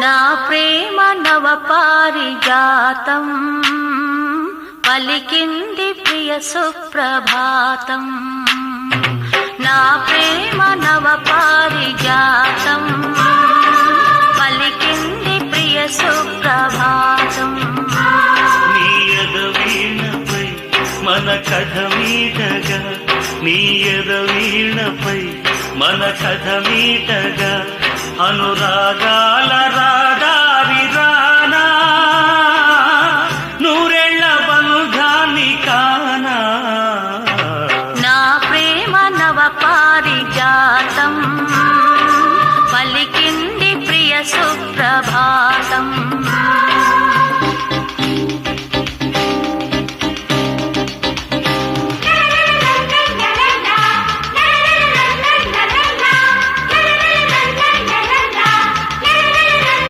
నా ప్రేమ నవ పారిజాతం పలికింది ప్రియ సుప్రభాతం. నా ప్రేమ నవ పారిజాతం పలికింది ప్రియ సుప్రభాతం. నీయద మన కథ మీటగా నీయద వీణపై మన కథ మీటగా అనురాగా పారిజాతం. పలికింది ప్రియ సుప్రభ